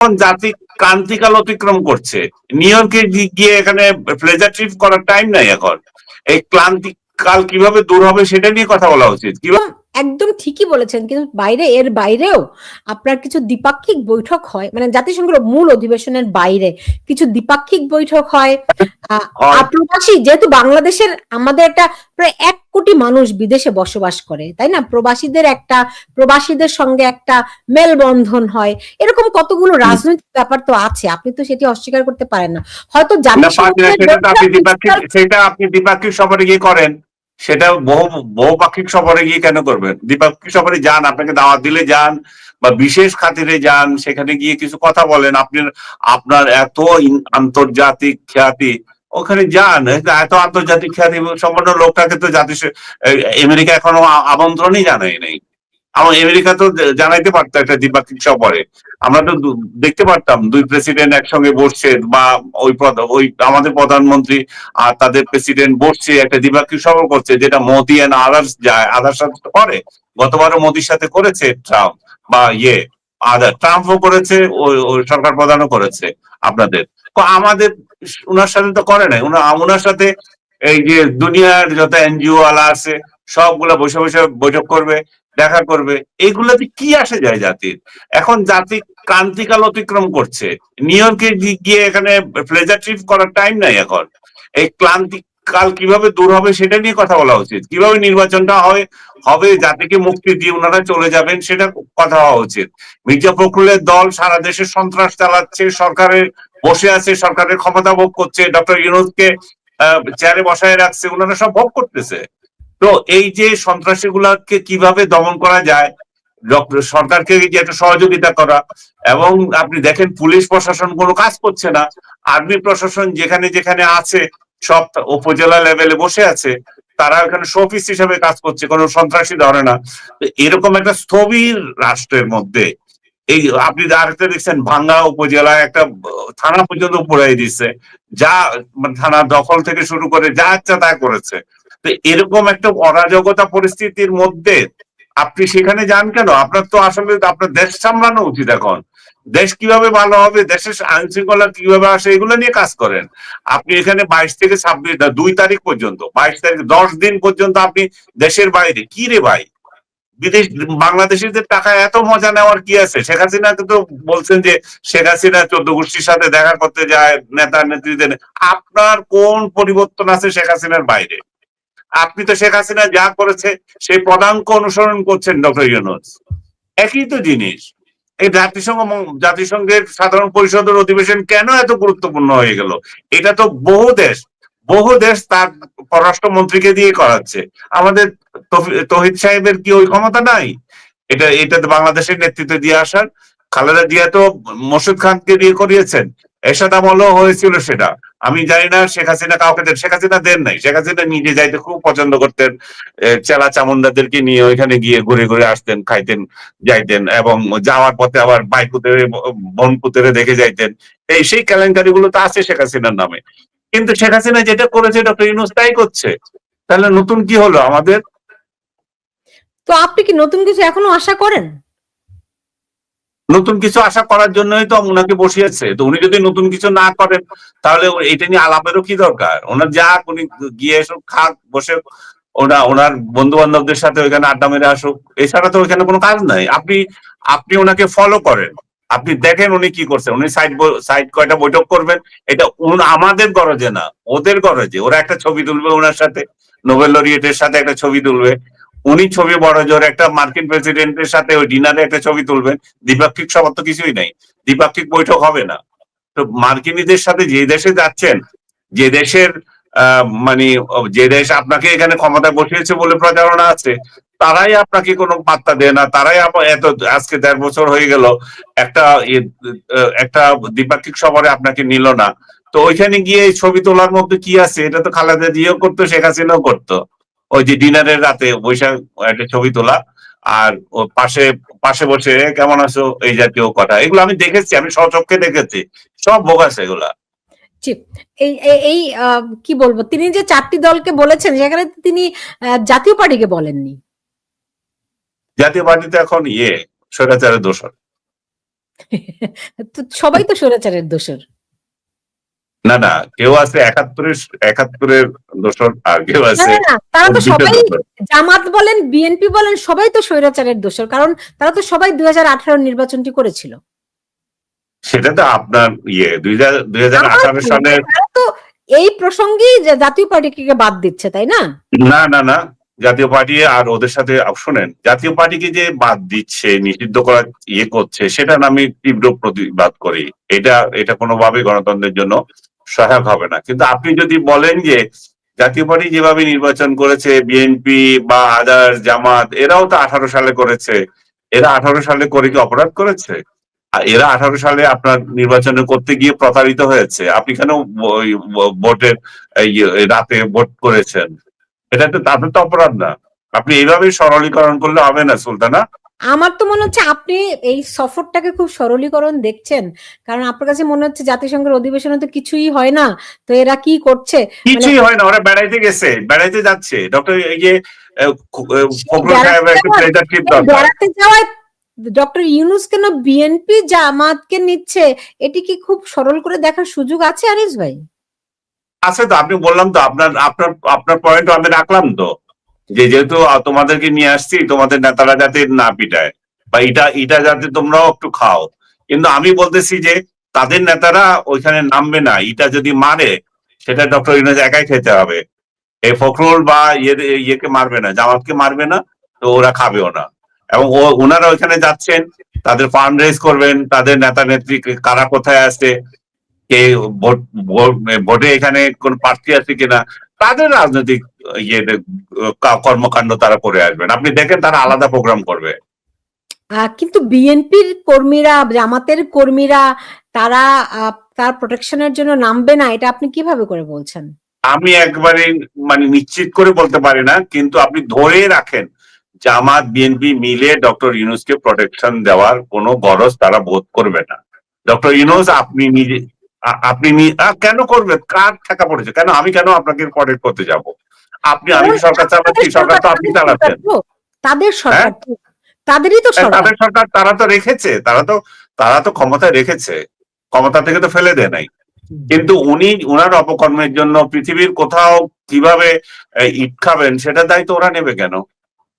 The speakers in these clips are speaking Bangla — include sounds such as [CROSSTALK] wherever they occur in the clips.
এখন জাতি ক্রান্তিকাল অতিক্রম করছে। নিউ ইয়র্কে গিয়ে এখানে প্লেজার ট্রিপ করার টাইম নাই এখন। এই ক্লান্তিকাল কীভাবে দূর হবে সেটা নিয়ে কথা বলা উচিত। কীভাবে একদম ঠিকই বলেছেন কিন্তু বাইরে এর বাইরেও আপনার কিছু দ্বিপাক্ষিক বৈঠক হয় মানে জাতিসংঘের মূল অধিবেশনের বাইরে কিছু দ্বিপাক্ষিক বৈঠক হয়। প্রবাসী যেহেতু বাংলাদেশের আমাদের একটা প্রায় এক কোটি মানুষ বিদেশে বসবাস করে তাই না? প্রবাসীদের একটা প্রবাসীদের সঙ্গে একটা মেলবন্ধন হয় এরকম কতগুলো রাজনৈতিক ব্যাপার তো আছে আপনি তো সেটি অস্বীকার করতে পারেন না। হয়তো জাতিসংঘের দ্বিপাক্ষিক সেটা আপনি দ্বিপাক্ষিক সফরে গিয়ে করেন। সেটা বহু বহুপাক্ষিক সফরে গিয়ে কেন করবেন? দ্বিপাক্ষিক সফরে যান, আপনাকে দাওয়াত দিলে যান, বা বিশেষ খাতিরে যান, সেখানে গিয়ে কিছু কথা বলেন আপনি আপনার এত আন্তর্জাতিক খ্যাতি, ওখানে যান, এত আন্তর্জাতিক খ্যাতি সম্পন্ন লোকটাকে তো জাতিস আমেরিকা এখনও আমন্ত্রণই জানাই নাই আমার আমেরিকা তো জানাইতে পারতো একটা দ্বিপাক্ষিক সফরে। আমরা তো দেখতে পারতাম, দুই প্রেসিডেন্ট একসঙ্গে বসছে বা ওই ওই আমাদের প্রধানমন্ত্রী আর তাদের প্রেসিডেন্ট বসছে, একটা দ্বিপাক্ষিক সফর করছে, যেটা মোদি এন্ড আদার্স যায় আদার্স সাথে করে। গতবারও মোদির সাথে করেছে ট্রাম্প বা ইয়ে। আদার ট্রাম্পও করেছে সরকার প্রধানও করেছে আপনাদের। আমাদের ওনার সাথে তো করে নাই। ওনা- ওনার সাথে এই যে দুনিয়ার যত এনজিও আলা আছে, সবগুলা বসে বসে বৈঠক করবে। দেখা করবে। এইগুলাতে কি আসে যায় জাতির? এখন জাতি ক্রান্তিকাল অতিক্রম করছে। নিউ ইয়র্কে গিয়ে এখানে প্লেজার ট্রিপ করার টাইম নাই এখন। এই ক্লান্তি কাল কীভাবে দূর হবে সেটা নিয়ে কথা বলা উচিত। কীভাবে নির্বাচনটা হয়, হবে, জাতিকে মুক্তি দিয়ে ওনারা চলে যাবেন সেটা কথা হওয়া উচিত। মির্জা ফখরুলের দল সারা দেশে সন্ত্রাস চালাচ্ছে, সরকারের বসে আছে, সরকারের ক্ষমতা ভোগ করছে, ডক্টর ইউনুসকে চেয়ারে বসায় রাখছে, ওনারা সব ভোগ করতেছে। তো এই যে সন্ত্রাসী গুলাকে কীভাবে দমন করা যায় সরকারকে যে একটা সহযোগিতা করা, এবং আপনি দেখেন পুলিশ প্রশাসন কোনো কাজ করছে না, আর্মি প্রশাসন যেখানে যেখানে আছে, সব উপজেলা লেভেলে বসে আছে, তারা ওখানে শোপিস হিসেবে কাজ করছে, কোনো সন্ত্রাসী ধরে না। এরকম একটা স্থবির রাষ্ট্রের মধ্যে, এই আপনি আরেকটা দেখছেন, ভাঙ্গা উপজেলায় একটা থানা পর্যন্ত পুরাই দিচ্ছে যা মানে থানা দখল থেকে শুরু করে যা ইচ্ছা তা করেছে। তো এরকম একটা অরাজকতা পরিস্থিতির মধ্যে আপনি সেখানে যান কেন? আপনার তো আসলে আপনার দেশ সামলানো উচিত এখন। দেশ কীভাবে ভালো হবে, দেশের আইন শৃঙ্খলা কীভাবে আসে, এগুলো নিয়ে কাজ করেন। আপনি এখানে বাইশ থেকে ছাব্বিশ দুই তারিখ পর্যন্ত, বাইশ তারিখ, দশ দিন পর্যন্ত আপনি দেশের বাইরে। কি রে ভাই? বিদেশ, বাংলাদেশিদের টাকা এত মজা নেওয়ার কি আছে? শেখ হাসিনাকে তো বলছেন যে, শেখ হাসিনা চোদ্দ গোষ্ঠীর সাথে দেখা করতে যায় নেতা নেত্রীদের আপনার কোন পরিবর্তন আছে শেখ হাসিনার বাইরে? আপনি তো শেখ হাসিনা যা করেছে, সেই পদাঙ্ক অনুসরণ করছেন, ডক্টর ইউনুস। একই তো জিনিস। এই জাতিসংঘ জাতিসংঘের সাধারণ পরিষদের অধিবেশন কেন এত গুরুত্বপূর্ণ হয়ে গেল? এটা তো বহু দেশ বহু দেশ তার পররাষ্ট্রমন্ত্রীকে দিয়ে করাচ্ছে। আমাদের তহিদ সাহেবের কি ওই ক্ষমতা নাই? এটা এটা বাংলাদেশের নেতৃত্বে দিয়ে আসার। খালেদা জিয়া তো মোর্শেদ খানকে দিয়ে করিয়েছেন। এরশাদ আমলও হয়েছিল সেটা। আমি জানি না শেখ হাসিনা কাউকে দেন, শেখ হাসিনা দেন নাই। শেখ হাসিনা নিজে যাইতে খুব পছন্দ করতেন চেলা চামুন্ডাদেরকে নিয়ে ওইখানে গিয়ে ঘুরে ঘুরে আসতেন, খাইতেন, যাইতেন এবং যাওয়ার পথে আবার বাইকুতেরে, বনপুতেরে দেখে যাইতেন। এই সেই কেলেঙ্কারি গুলো তো আছে শেখ হাসিনার নামে। কিন্তু শেখ হাসিনা যেটা করেছে ডক্টর ইউনুস তাই করছে। তাহলে নতুন কি হলো আমাদের? তো আপনি কি নতুন কিছু এখনও আশা করেন? নতুন কিছু আশা করার জন্যই তো ওনাকে বসিয়েছে। তো উনি যদি নতুন কিছু না করেন, তাহলে এটা নিয়ে আলাপেরও কি দরকার? ওনার যাক উনি গিয়ে এসব খাক, বসে ওনা, ওনার বন্ধু বান্ধবদের সাথে ওইখানে আড্ডা মেরে আসুক, এছাড়া তো ওইখানে কোনো কাজ নাই। আপনি আপনি ওনাকে ফলো করেন। আপনি দেখেন উনি কি করছেন। উনি সাইড সাইড কয়টা বৈঠক করবেন, এটা আমাদের গরজে না, ওদের গরজে। ওরা একটা ছবি তুলবে ওনার সাথে নোবেল লরিয়েটের সাথে একটা ছবি তুলবে। উনি ছবি বড় জোর একটা মার্কিন প্রেসিডেন্টের সাথে ওই ডিনারে একটা ছবি তুলবেন, দ্বিপাক্ষিক সভা তো কিছুই নাই, দ্বিপাক্ষিক বৈঠক হবে না। তো মার্কিনীদের সাথে যে দেশে যাচ্ছেন, যে দেশের মানে যে দেশ আপনাকে এখানে ক্ষমতায় বসিয়েছে বলে প্রচারণা আছে, তারাই আপনাকে কোনো পাত্তা দেয় না, তারাই এত, আজকে দেড় বছর হয়ে গেল, একটা একটা দ্বিপাক্ষিক সফরে আপনাকে নিল না। তো ওইখানে গিয়ে ছবি তোলার মধ্যে কি আছে? এটা তো খালেদা জিয়াও করতো, শেখ হাসিনাও করতো। ওই যে ডিনারের রাতে বৈশাখ একটা ছবি তোলা আর ও পাশে পাশে বসে কেমন আছো? এই জাতীয় কথা। এগুলো আমি দেখেছি আমি সচক্ষে দেখেছি। সব বোগাস এগুলা। জি। এই এই- কি বলব? তিনি যে চারটি দলকে বলেছেন সেখানে তিনি জাতীয় পার্টিকে বলেননি। জাতীয় পার্টিতে এখন ইয়ে স্বৈরাচারের দোষর। [LAUGHS] তো সবাই তো স্বৈরাচারের দোষর। না না কেউ আছে একাত্তরের একাত্তরের দোষর আর কেউ আছে তারা তো সবাই জামাত বলেন বিএনপি বলেন সবাই তো স্বৈরাচারের দোষর কারণ তারা তো সবাই দুই হাজার আঠারো নির্বাচনটি করেছিল। সেটা তো আপনার ইয়ে দুই হাজার আঠারো সালের তো এই প্রসঙ্গেই জাতীয় পার্টিকে বাদ দিচ্ছে তাই না? না না না জাতীয় পার্টি আর ওদের সাথে শুনেন জাতীয় পার্টিকে যে বাদ দিচ্ছে নিষিদ্ধ করা ইয়ে করছে সেটা আমি তীব্র প্রতিবাদ করি। এটা এটা কোনোভাবে গণতন্ত্রের জন্য সহায়ক হবে না। কিন্তু আপনি যদি বলেন যে, জাতীয় পার্টি যেভাবে নির্বাচন করেছে, বিএনপি বা আদার, জামাত, এরাও তো আঠারো সালে করেছে। এরা আঠারো সালে করে কি অপরাধ করেছে? আর এরা আঠারো সালে আপনার নির্বাচন করতে গিয়ে প্রতারিত হয়েছে। আপনি কেন ভোটের রাতে ভোট করেছেন? এটা তো তাদের তো অপরাধ না। আপনি এইভাবে সরলীকরণ করলে হবে না, সুলতানা। আমার তো মনে হচ্ছে আপনি এই সফরটাকে খুব সরলীকরণ দেখছেন। কারণ আপনার কাছে মনে হচ্ছে জাতিসংঘের অধিবেশনে তো কিছুই হয় না। তো এরা কি করছে? কিছুই হয় না ওরা বেড়াইতে গেছে বেড়াইতে যাচ্ছে। ডক্টর এই যে বেড়াতে যাওয়ায় ডক্টর ইউনুস কেন বিএনপি জামাতকে নিচ্ছে? এটি কি খুব সরল করে দেখার সুযোগ আছে আনিস ভাই? আছে তো আপনি বললাম তো আপনার আপনার আপনার পয়েন্ট আমি রাখলাম তো। যে যেহেতু তোমাদেরকে নিয়ে আসছি, তোমাদের নেতারা যাতে না পিটায়, বা এটা এটা যাতে তোমরাও একটু খাও। কিন্তু আমি বলতেছি যে, তাদের নেতারা ওইখানে নামবে না। এটা যদি মারে, সেটা ডক্টর ইউনুস একাই খেতে হবে। এই ফখরুল বা ইয়ে ইয়েকে মারবে না, জামাতকে মারবে না, তো ওরা খাবেও না। এবং ওনারা ওইখানে যাচ্ছেন, তাদের ফান্ড রেজ করবেন, তাদের নেতা নেত্রী কারা কোথায় আছে, কে ভোট- ভোটে এখানে কোন প্রার্থী আছে কিনা তাদের রাজনৈতিক ইয়ে কর্মকাণ্ড তারা করে আসবেন। আপনি দেখেন তারা আলাদা প্রোগ্রাম করবে। কিন্তু বিএনপির কর্মীরা জামাতের কর্মীরা তারা তার প্রোটেকশনের জন্য নামবে না এটা আপনি কীভাবে করে বলছেন? আমি একবারে মানে নিশ্চিত করে বলতে পারি না কিন্তু আপনি ধরে রাখেন জামাত বিএনপি মিলে ডক্টর ইউনুসকে প্রোটেকশন দেওয়ার কোনো গরজ তারা বোধ করবে না। ডক্টর ইউনুস আপনি নিজে আপনি কেন করবেন কার টাকা পড়েছে? কেন আমি কেন আপনাকে প্রোটেক্ট করতে যাব? আপনি আমি সরকার চালাচ্ছি সরকার তো আপনি চালাচ্ছেন। তাদের সরকার তাদেরই তো হ্যাঁ, সরকার। তাদের সরকার তারা তো রেখেছে তারা তো তারা তো ক্ষমতায় রেখেছে ক্ষমতা থেকে তো ফেলে দেয় নাই। কিন্তু উনি উনার অপকর্মের জন্য পৃথিবীর কোথাও কীভাবে ইট খাবেন সেটা দায়িত্ব ওরা নেবে কেন?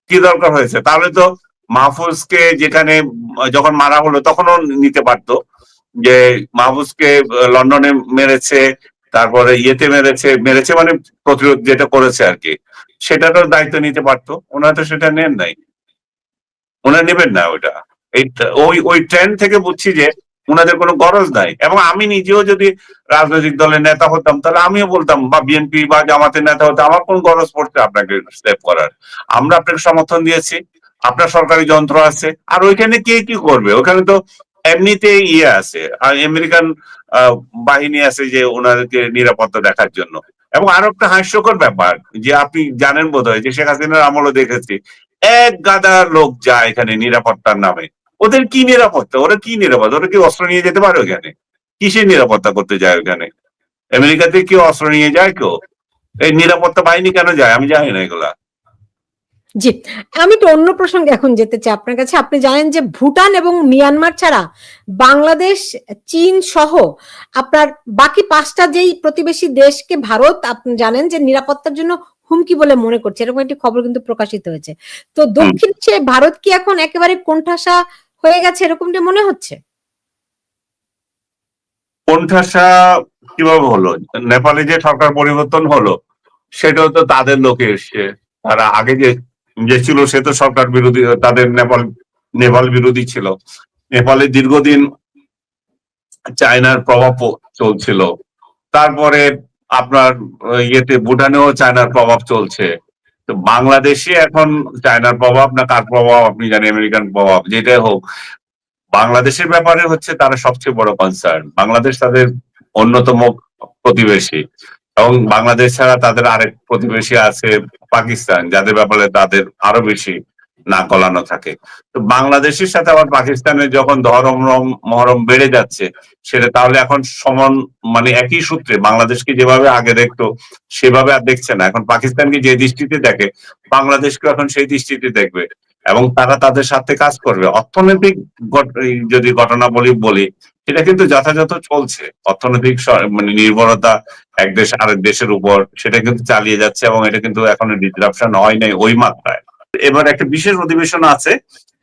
কি দরকার হয়েছে? তাহলে তো মাহফুজকে যেখানে যখন মারা হলো তখনও নিতে পারতো। যে মাহফুজকে আহ, লন্ডনে মেরেছে তারপরে ইয়েতে মেরেছে মেরেছে মানে প্রতিরোধ যেটা করেছে আর কি। সেটারও দায়িত্ব নিতে পারতো। ওনারা তো সেটা নেন নাই। ওনারা নেবেন না এই ওই ওই ট্রেন্ড থেকে বুঝছি যে ওনাদের কোনো গরজ নাই। এবং আমি নিজেও যদি রাজনৈতিক দলের নেতা হতাম তাহলে আমিও বলতাম বা বিএনপি বা জামাতের নেতা হতাম আমার কোন গরজ পড়ছে আপনাকে স্টেপ করার। আমরা আপনাকে সমর্থন দিয়েছি। আপনার সরকারি যন্ত্র আছে। আর ওইখানে কে কি করবে? ওখানে তো এমনিতে ইয়ে আছে। আমেরিকান বাহিনী আছে যে ওনাদেরকে নিরাপত্তা দেখার জন্য। এবং আরও একটা হাস্যকর ব্যাপার, যে আপনি জানেন বোধ হয় যে শেখ হাসিনার আমলও দেখেছি, এক গাদা লোক যায় এখানে নিরাপত্তার নামে। ওদের কি নিরাপত্তা? ওরা কি নিরাপত্তা? ওরা কি অস্ত্র নিয়ে যেতে পারে ওখানে? কিসের নিরাপত্তা করতে যায় ওখানে? আমেরিকাতে কেউ অস্ত্র নিয়ে যায় কেউ? এই নিরাপত্তা বাহিনী কেন যায়? আমি জানি না এগুলা। জি আমি তো অন্য প্রসঙ্গে এখন যেতে চাই আপনার কাছে। আপনি জানেন যে ভুটান এবং মিয়ানমার ছাড়া বাংলাদেশ চীন সহ আপনার বাকি পাঁচটা যেই প্রতিবেশী দেশকে ভারত আপনি জানেন যে নিরাপত্তার জন্য হুমকি বলে মনে করছে। এরকম একটি খবর কিন্তু প্রকাশিত হয়েছে। তো দক্ষিণ এশিয়ায় ভারত কি এখন একেবারে কোণঠাসা হয়ে গেছে এরকমটা মনে হচ্ছে? কোণঠাসা কীভাবে হলো? নেপালে যে সরকার পরিবর্তন হলো সেটাও তো তাদের লোকে এসছে। তারা আগে যে যে ছিল সে তো সরকার বিরোধী, তাদের নেপাল নেপাল বিরোধী ছিল। নেপালে দীর্ঘদিন চায়নার প্রভাব চলছিল। তারপরে আপনার ইয়েতে ভুটানেও চায়নার প্রভাব চলছে। তো বাংলাদেশে এখন চায়নার প্রভাব না কার প্রভাব আপনি জানেন, আমেরিকান প্রভাব, যেটাই হোক। বাংলাদেশের ব্যাপারে হচ্ছে তারা সবচেয়ে বড় কনসার্ন বাংলাদেশ তাদের অন্যতম প্রতিবেশী। এবং বাংলাদেশ ছাড়া তাদের আরেক প্রতিবেশী আছে পাকিস্তান, যাদের ব্যাপারে তাদের আরও বেশি না গলানো থাকে। তো বাংলাদেশের সাথে আবার পাকিস্তানের যখন ধরম রম- মহরম বেড়ে যাচ্ছে, সেটা তাহলে এখন সমান মানে একই সূত্রে বাংলাদেশকে যেভাবে আগে দেখতো, সেভাবে আর দেখছে না। এখন পাকিস্তানকে যে দৃষ্টিতে দেখে বাংলাদেশকে এখন সেই দৃষ্টিতে দেখবে। এবং তারা তাদের সাথে কাজ করবে। অর্থনৈতিক যদি ঘটনা বলি বলি এটা কিন্তু যথাযথ চলছে। অর্থনৈতিক মানে নির্ভরতা এক দেশ আরেক দেশের উপর সেটা কিন্তু চালিয়ে যাচ্ছে এবং এটা কিন্তু এখনও ডিসরাপশন হয় নাই ওই মাত্রায়। এবার একটা বিশেষ অধিবেশন আছে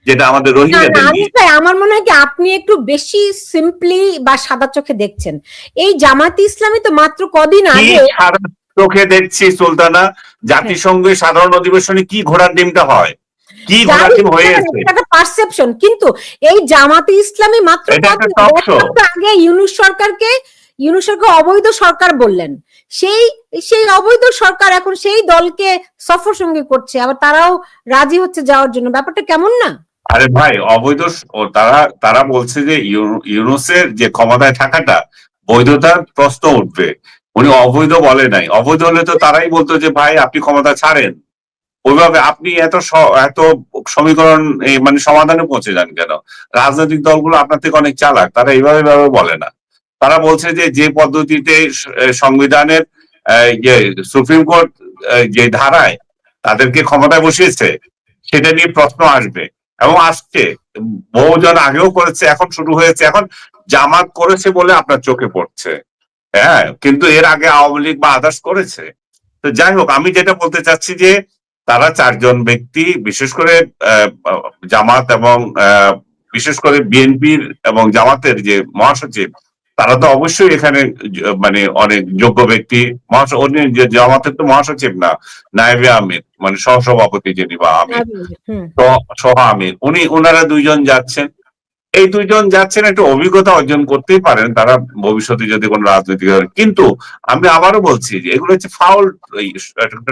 যেটা আমাদের রোহিঙ্গাদের আমার মনে হয় কি আপনি একটু বেশি সিম্পলি বা সাদা চোখে দেখছেন। এই জামাতি ইসলামী তো মাত্র কদিন আগে চোখে দেখছি সুলতানা? জাতিসংঘের সাধারণ অধিবেশনে কি ঘোড়ার ডিমটা হয়? কি পারসেপশন কিন্তু এই জামাতি ইসলামী মাত্র আগে ইউনুস সরকারকে ইউনুস সরকার অবৈধ সরকার বললেন। সেই সেই অবৈধ সরকার এখন সেই দলকে সফর সঙ্গী করছে আবার তারাও রাজি হচ্ছে যাওয়ার জন্য। ব্যাপারটা কেমন না? আরে ভাই অবৈধ ও তারা তারা বলছে যে ইউ- ইউনুসের যে ক্ষমতায় থাকাটা বৈধতার প্রশ্ন উঠবে। উনি অবৈধ বলে নাই। অবৈধ হলে তো তারাই বলতো যে ভাই আপনি ক্ষমতা ছাড়েন। ওইভাবে আপনি এত এত সমীকরণ মানে সমাধানে পৌঁছে যান কেন? রাজনৈতিক দলগুলো আপনার থেকে অনেক চালাক, তারা এইভাবে বলে না। তারা বলছে যে যে পদ্ধতিতে সংবিধানের যে সুপ্রিম কোর্ট যে ধারায় তাদেরকে ক্ষমতায় বসিয়েছে, সেটা নিয়ে প্রশ্ন আসবে। এবং আসছে, বহুজন আগেও করেছে, এখন শুরু হয়েছে, এখন জামাত করেছে বলে আপনার চোখে পড়ছে। হ্যাঁ কিন্তু এর আগে আওয়ামী লীগ বা আদার্স করেছে। তো যাই হোক, আমি যেটা বলতে চাচ্ছি যে তারা চারজন ব্যক্তি বিশেষ করে জামাত এবং বিশেষ করে বিএনপির এবং জামাতের যে মহাসচিব তারা তো অবশ্যই এখানে মানে অনেক যোগ্য ব্যক্তি। জামাতের তো মহাসচিব না নায়েবে আমির মানে সহসভাপতি যিনি বা আমির। সহ আমির। উনি ওনারা দুইজন যাচ্ছেন। এই দুইজন যাচ্ছেন, একটু অভিজ্ঞতা অর্জন করতেই পারেন। তারা ভবিষ্যতে যদি কোনো রাজনৈতিক কিন্তু আমি আবারও বলছি যে এগুলো হচ্ছে ফাউল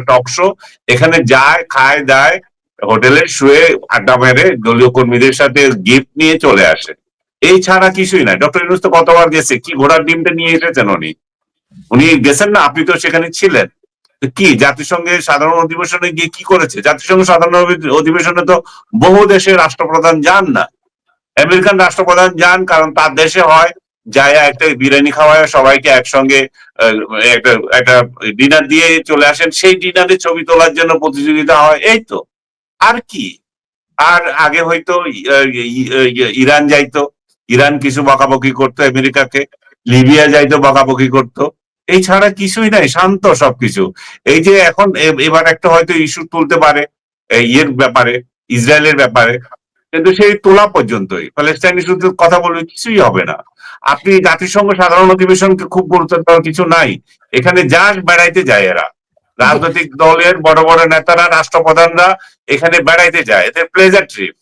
টক শো এখানে যায়, খায়, দায়, হোটেলে শুয়ে আড্ডা মেরে দলীয় কর্মীদের সাথে গিফট নিয়ে চলে আসে। এই ছাড়া কিছুই নাই। ডক্টর ইউনুস তো কতবার গেছে? কি ঘোড়ার ডিমটা নিয়ে এসেছেন উনি? উনি গেছেন না? আপনি তো সেখানে ছিলেন। কি জাতিসংঘের সাধারণ অধিবেশনে গিয়ে কি করেছে? জাতিসংঘ সাধারণ অধি- অধিবেশনে তো বহু দেশের রাষ্ট্রপ্রধান যান না। আমেরিকান রাষ্ট্রপ্রধান যান, কারণ তার দেশে হয় যায় একটা বিরিয়ানি খাওয়ায়, সবাইকে একসঙ্গে একটা একটা ডিনার দিয়ে চলে আসেন। সেই ডিনারে ছবি তোলার জন্য প্রতিযোগিতা হয়, এই তো। আর কি? আর আগে হয়তো ইরান যাইতো। ইরান কিছু বকাবকি করতো আমেরিকাকে, লিবিয়া যাইতো বকাবকি করতো। এই ছাড়া কিছুই নাই, শান্ত সবকিছু। এই যে এখন এবার একটা হয়তো ইস্যু তুলতে পারে ইয়ের ব্যাপারে, ইসরায়েলের ব্যাপারে। কিন্তু সেই তোলা পর্যন্তই। প্যালেস্টাইন ইস্যুতে কথা বলবে, কিছুই হবে না। আপনি জাতিসংঘ সাধারণ অধিবেশনকে খুব গুরুত্ব দেওয়ার কিছু নাই। এখানে যা বেড়াইতে যায় এরা। রাজনৈতিক দলের বড় বড় নেতারা, রাষ্ট্রপ্রধানরা এখানে বেড়াইতে যায়। এদের প্লেজার ট্রিপ